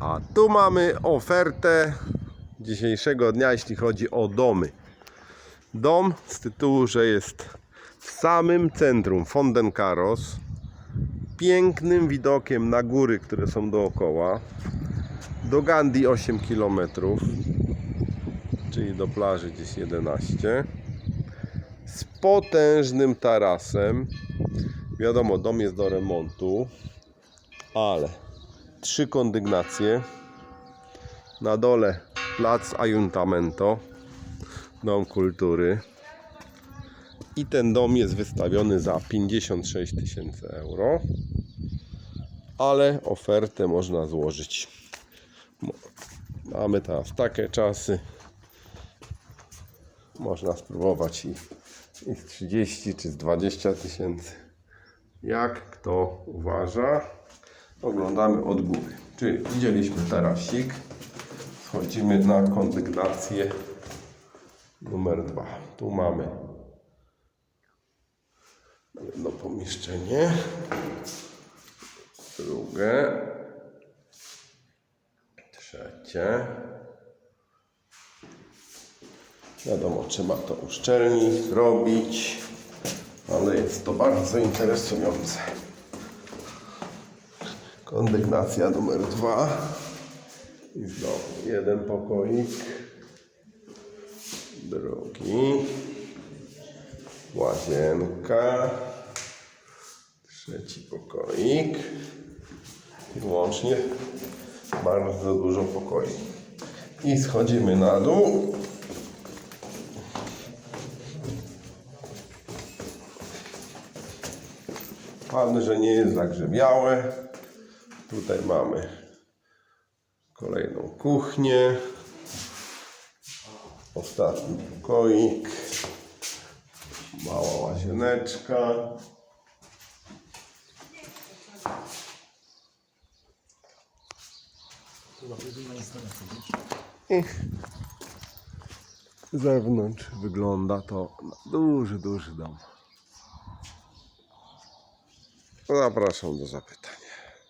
A tu mamy ofertę dzisiejszego dnia, jeśli chodzi o domy. Dom z tytułu, że jest w samym centrum Fondenkaros, pięknym widokiem na góry, które są dookoła. Do Gandhi 8 km, czyli do plaży gdzieś 11. Z potężnym tarasem. Wiadomo, dom jest do remontu, ale trzy kondygnacje. Na dole plac Ayuntamiento, dom kultury. I ten dom jest wystawiony za 56 tysięcy euro. Ale ofertę można złożyć. Mamy teraz takie czasy. Można spróbować i, i z 30 czy z 20 tysięcy. Jak kto uważa. Oglądamy od góry. Czyli widzieliśmy tarasik. Schodzimy na kondygnację numer dwa. Tu mamy jedno pomieszczenie. Drugie. Trzecie. Wiadomo, trzeba to uszczelnić, zrobić, ale jest to bardzo interesujące. Kondygnacja numer dwa. I znowu jeden pokoik, drugi, łazienka, trzeci pokoik i łącznie bardzo dużo pokoi. I schodzimy na dół. Fajne, że nie jest zagrzebiałe. Tutaj mamy kolejną kuchnię. Ostatni pokoik. Mała łazieneczka. Z zewnątrz wygląda to na duży, duży dom. Zapraszam do zapytań.